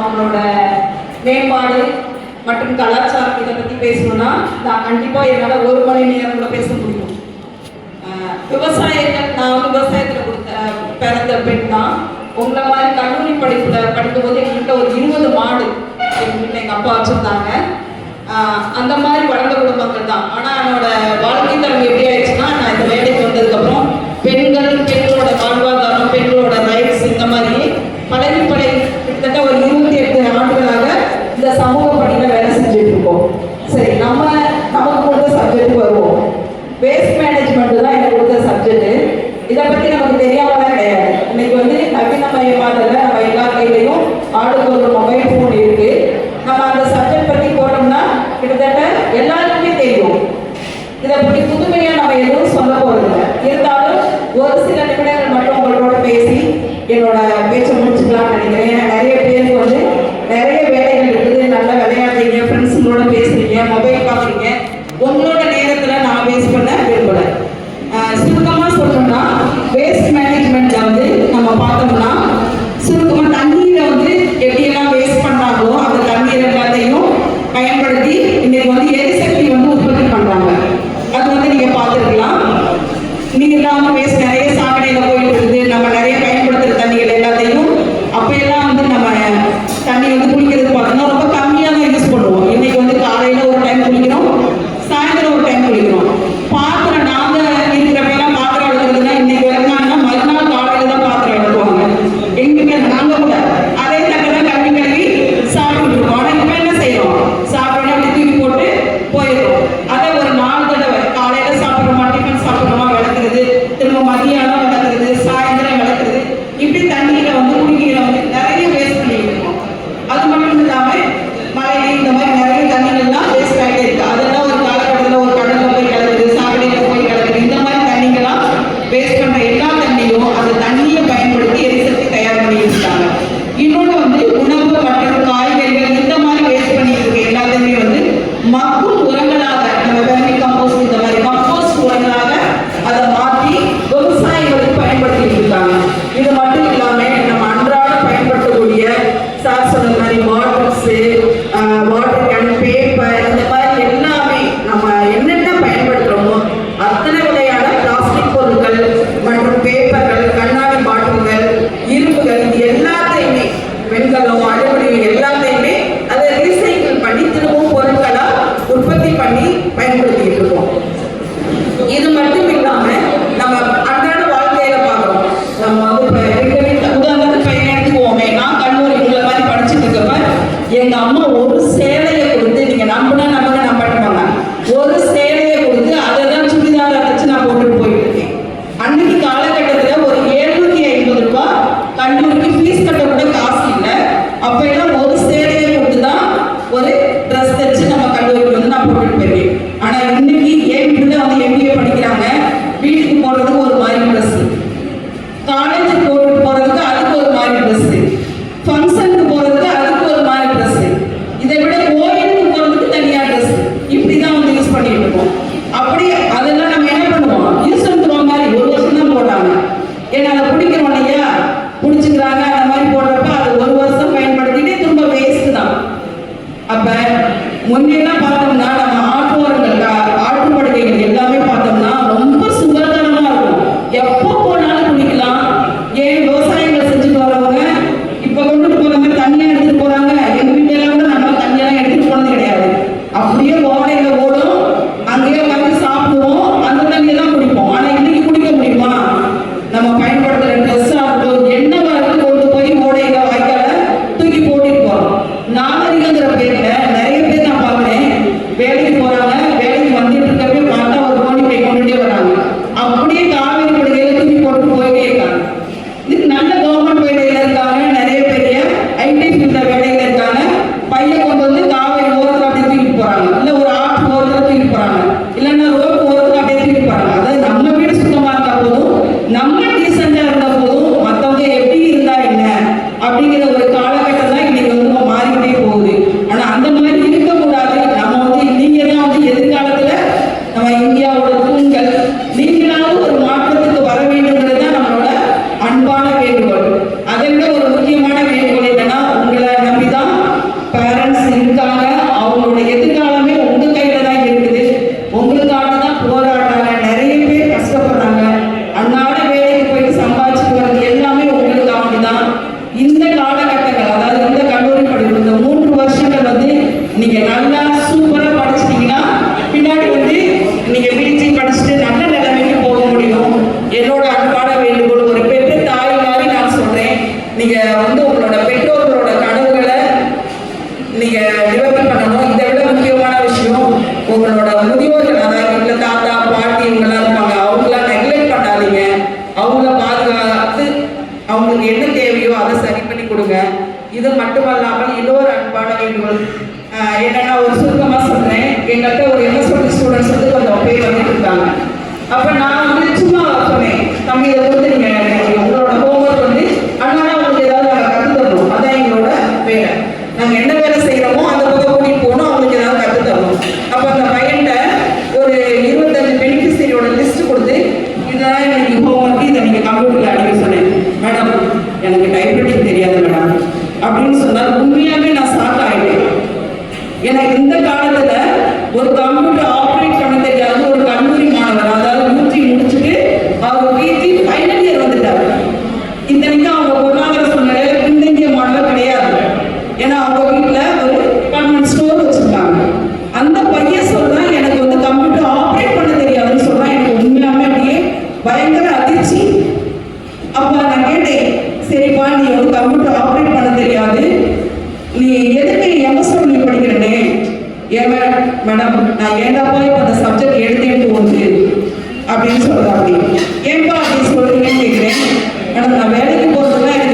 அவங்களோட மேம்பாடு மற்றும் கலாச்சாரம் இதை பற்றி பேசணும்னா நான் கண்டிப்பாக என்னால் ஒரு மணி நேரம் கூட பேச முடியும். விவசாயிகள் நான் வந்து விவசாயத்தில் கொடுத்த பிறந்த பெண் தான். உங்களை மாதிரி கல்லூரி படித்த படிக்கும் போது எங்கள்கிட்ட ஒரு இருபது மாடு எங்கள்கிட்ட எங்கள் அப்பா வச்சுருந்தாங்க. அந்த மாதிரி வளர்ந்த குடும்பங்கள் தான். ஆனால் என்னோட வாழ்க்கை தரம் எப்படி ஆயிடுச்சுன்னா நான் இந்த வேலைக்கு வந்ததுக்கப்புறம் பெண்கள் பெண்களோட வாழ்வாதாரம் பெண்களோட ரைட்ஸ் இந்த மாதிரி பல இதை இப்படி புதுமையா நம்ம எதுவும் சொல்ல போறதில்லை. இருந்தாலும் ஒரு சில நிமிடங்கள் மட்டும் உங்களோட பேசி என்னோட நீங்க வந்து உங்களோட பெற்றோர்களோட கனவுகளை நீங்க நிவர்த்தி பண்ணணும். இதை விட முக்கியமான விஷயம் உங்களோட முதியோர்கள் அதாவது இல்ல தாத்தா பாட்டி இவங்கெல்லாம் இருப்பாங்க. அவங்களாம் நெக்லெக்ட் பண்ணாதீங்க. அவங்கள பாதுகாத்து அவங்களுக்கு என்ன தேவையோ அதை சரி பண்ணி கொடுங்க. இது மட்டுமல்லாமல் இன்னொரு அன்பான வேண்டுகோள். என்னன்னா ஒரு சுருக்கமா சொன்னேன் எங்கள்கிட்ட ஒரு எம்எஸ்எல் ஸ்டூடெண்ட்ஸ் வந்து கொஞ்சம் பேர் வந்துட்டு இருக்காங்க. அப்ப நான் அப்படின்னு சொன்னா எதுக்கு எம்எஸ் டபிள்யூ படிக்கிறேனே? ஏன் மேடம் நான் ஏண்டாப்பா இப்போ அந்த சப்ஜெக்ட் எடுத்து எடுத்து அப்படின்னு சொல்கிறாங்க ஏன்பா அப்படின்னு சொல்கிறீங்கன்னு கேட்குறேன் மேடம் நான் வேலைக்கு போகிறதுலாம்